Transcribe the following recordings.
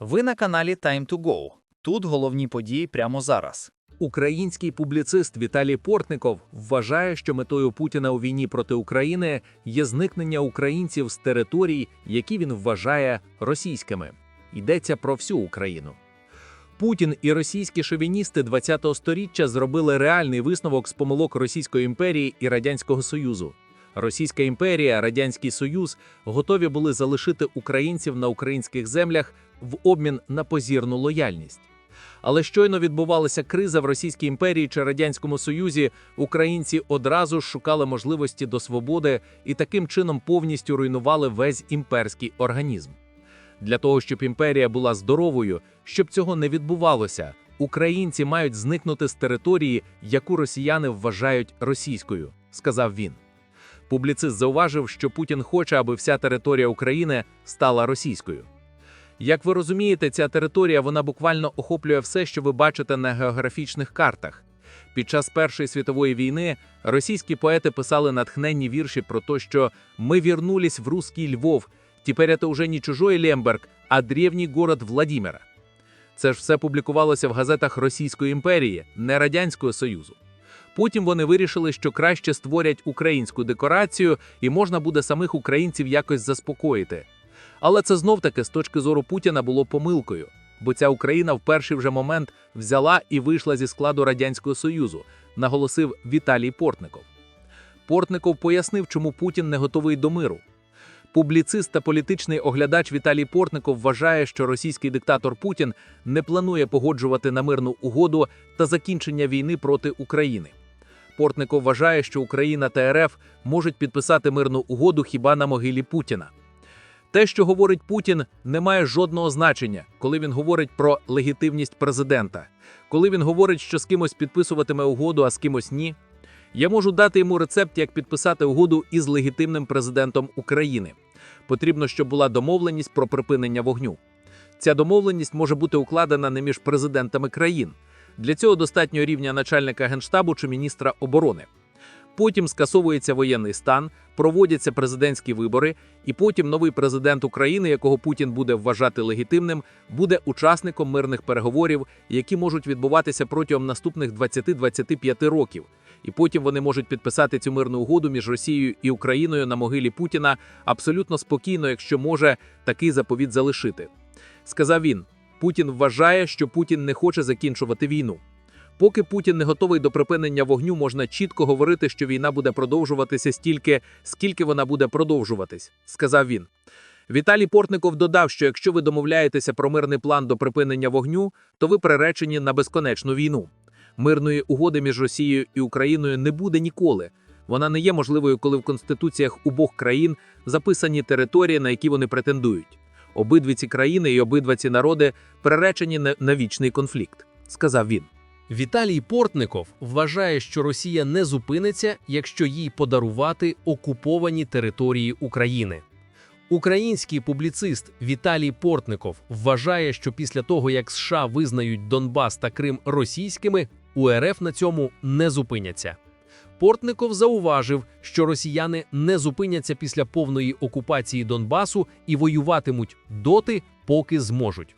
Ви на каналі Time to Go. Тут головні події прямо зараз. Український публіцист Віталій Портников вважає, що метою Путіна у війні проти України є зникнення українців з територій, які він вважає російськими. Йдеться про всю Україну. Путін і російські шовіністи ХХ століття зробили реальний висновок з помилок Російської імперії і Радянського Союзу. Російська імперія, Радянський Союз готові були залишити українців на українських землях в обмін на позірну лояльність. Але щойно відбувалася криза в Російській імперії чи Радянському Союзі, українці одразу ж шукали можливості до свободи і таким чином повністю руйнували весь імперський організм. Для того, щоб імперія була здоровою, щоб цього не відбувалося, українці мають зникнути з території, яку росіяни вважають російською, сказав він. Публіцист зауважив, що Путін хоче, аби вся територія України стала російською. Як ви розумієте, ця територія вона буквально охоплює все, що ви бачите на географічних картах. Під час Першої світової війни російські поети писали натхненні вірші про те, що ми вернулись в русский Львов, тепер це уже не чужой Лемберг, а древній город Владимира. Це ж все публікувалося в газетах Російської імперії, не Радянського Союзу. Потім вони вирішили, що краще створять українську декорацію і можна буде самих українців якось заспокоїти. Але це знов-таки з точки зору Путіна було помилкою, бо ця Україна в перший вже момент взяла і вийшла зі складу Радянського Союзу, наголосив Віталій Портников. Портников пояснив, чому Путін не готовий до миру. Публіцист та політичний оглядач Віталій Портников вважає, що російський диктатор Путін не планує погоджувати на мирну угоду та закінчення війни проти України. Портников вважає, що Україна та РФ можуть підписати мирну угоду хіба на могилі Путіна. Те, що говорить Путін, не має жодного значення, коли він говорить про легітимність президента, коли він говорить, що з кимось підписуватиме угоду, а з кимось ні. Я можу дати йому рецепт, як підписати угоду із легітимним президентом України. Потрібно, щоб була домовленість про припинення вогню. Ця домовленість може бути укладена не між президентами країн. Для цього достатньо рівня начальника генштабу чи міністра оборони. Потім скасовується воєнний стан, проводяться президентські вибори, і потім новий президент України, якого Путін буде вважати легітимним, буде учасником мирних переговорів, які можуть відбуватися протягом наступних 20-25 років. І потім вони можуть підписати цю мирну угоду між Росією і Україною на могилі Путіна абсолютно спокійно, якщо може такий заповіт залишити. Сказав він: Путін вважає, що Путін не хоче закінчувати війну. Поки Путін не готовий до припинення вогню, можна чітко говорити, що війна буде продовжуватися стільки, скільки вона буде продовжуватись, сказав він. Віталій Портников додав, що якщо ви домовляєтеся про мирний план до припинення вогню, то ви приречені на безконечну війну. Мирної угоди між Росією і Україною не буде ніколи. Вона не є можливою, коли в конституціях обох країн записані території, на які вони претендують. Обидві ці країни і обидва ці народи приречені на, вічний конфлікт, сказав він. Віталій Портников вважає, що Росія не зупиниться, якщо їй подарувати окуповані території України. Український публіцист Віталій Портников вважає, що після того, як США визнають Донбас та Крим російськими, у РФ на цьому не зупиняться. Портников зауважив, що росіяни не зупиняться після повної окупації Донбасу і воюватимуть доти, поки зможуть.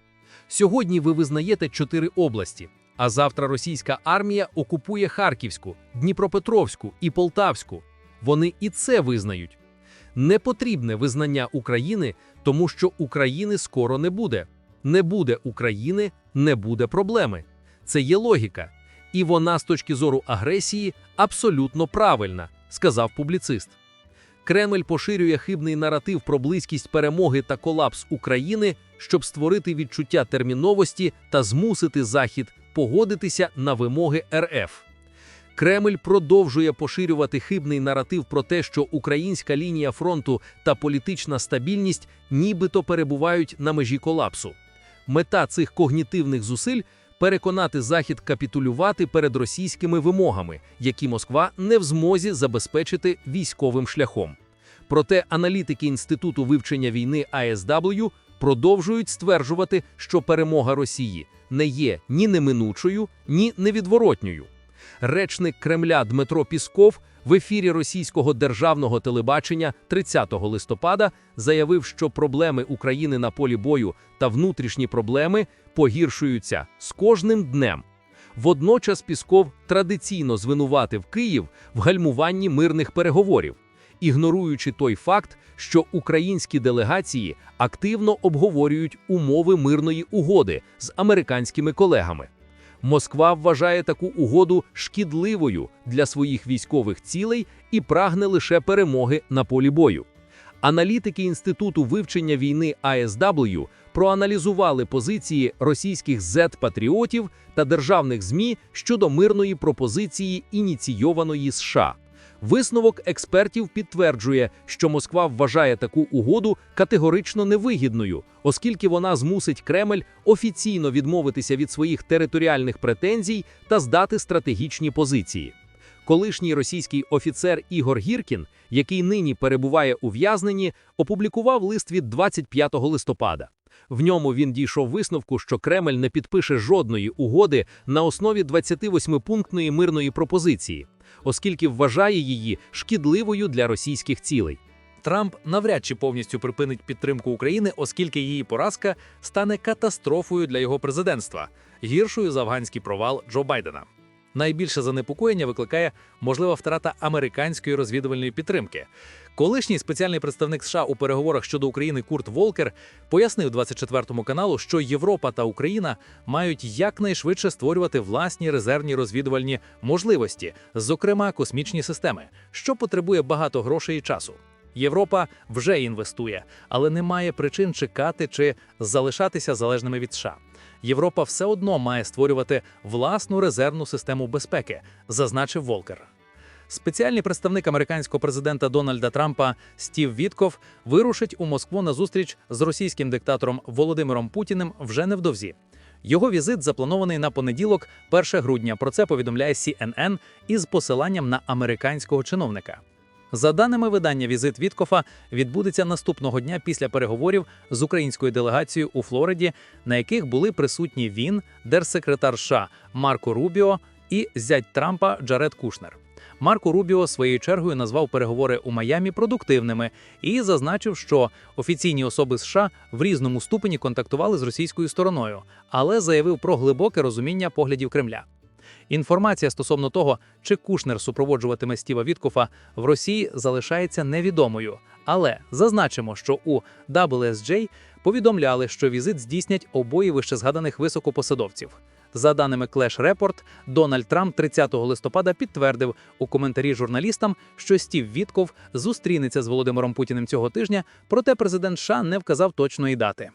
Сьогодні ви визнаєте чотири області. А завтра російська армія окупує Харківську, Дніпропетровську і Полтавську. Вони і це визнають. Не потрібне визнання України, тому що України скоро не буде. Не буде України, не буде проблеми. Це є логіка. І вона з точки зору агресії абсолютно правильна, сказав публіцист. Кремль поширює хибний наратив про близькість перемоги та колапс України, щоб створити відчуття терміновості та змусити Захід погодитися на вимоги РФ. Кремль продовжує поширювати хибний наратив про те, що українська лінія фронту та політична стабільність нібито перебувають на межі колапсу. Мета цих когнітивних зусиль переконати Захід капітулювати перед російськими вимогами, які Москва не в змозі забезпечити військовим шляхом. Проте аналітики Інституту вивчення війни АСW продовжують стверджувати, що перемога Росії не є ні неминучою, ні невідворотньою. Речник Кремля Дмитро Пісков в ефірі російського державного телебачення 30 листопада заявив, що проблеми України на полі бою та внутрішні проблеми погіршуються з кожним днем. Водночас Пісков традиційно звинуватив Київ в гальмуванні мирних переговорів, ігноруючи той факт, що українські делегації активно обговорюють умови мирної угоди з американськими колегами. Москва вважає таку угоду шкідливою для своїх військових цілей і прагне лише перемоги на полі бою. Аналітики Інституту вивчення війни АСW проаналізували позиції російських Z-патріотів та державних ЗМІ щодо мирної пропозиції, ініційованої США. Висновок експертів підтверджує, що Москва вважає таку угоду категорично невигідною, оскільки вона змусить Кремль офіційно відмовитися від своїх територіальних претензій та здати стратегічні позиції. Колишній російський офіцер Ігор Гіркін, який нині перебуває у в'язненні, опублікував лист від 25 листопада. В ньому він дійшов висновку, що Кремль не підпише жодної угоди на основі 28-пунктної мирної пропозиції, оскільки вважає її шкідливою для російських цілей. Трамп навряд чи повністю припинить підтримку України, оскільки її поразка стане катастрофою для його президентства, гіршою за афганський провал Джо Байдена. Найбільше занепокоєння викликає можлива втрата американської розвідувальної підтримки. Колишній спеціальний представник США у переговорах щодо України Курт Волкер пояснив 24 каналу, що Європа та Україна мають якнайшвидше створювати власні резервні розвідувальні можливості, зокрема космічні системи, що потребує багато грошей і часу. Європа вже інвестує, але не має причин чекати чи залишатися залежними від США. Європа все одно має створювати власну резервну систему безпеки, зазначив Волкер. Спеціальний представник американського президента Дональда Трампа Стів Вітков вирушить у Москву на зустріч з російським диктатором Володимиром Путіним вже невдовзі. Його візит запланований на понеділок, 1 грудня. Про це повідомляє CNN із посиланням на американського чиновника. За даними видання, візит Віткофа відбудеться наступного дня після переговорів з українською делегацією у Флориді, на яких були присутні він, держсекретар США Марко Рубіо і зять Трампа Джаред Кушнер. Марко Рубіо своєю чергою назвав переговори у Майамі продуктивними і зазначив, що офіційні особи США в різному ступені контактували з російською стороною, але заявив про глибоке розуміння поглядів Кремля. Інформація стосовно того, чи Кушнер супроводжуватиме Стіва Віткофа в Росії, залишається невідомою. Але зазначимо, що у WSJ повідомляли, що візит здійснять обоє вищезгаданих високопосадовців. За даними Clash Report, Дональд Трамп 30 листопада підтвердив у коментарі журналістам, що Стів Вітков зустрінеться з Володимиром Путіним цього тижня, проте президент США не вказав точної дати.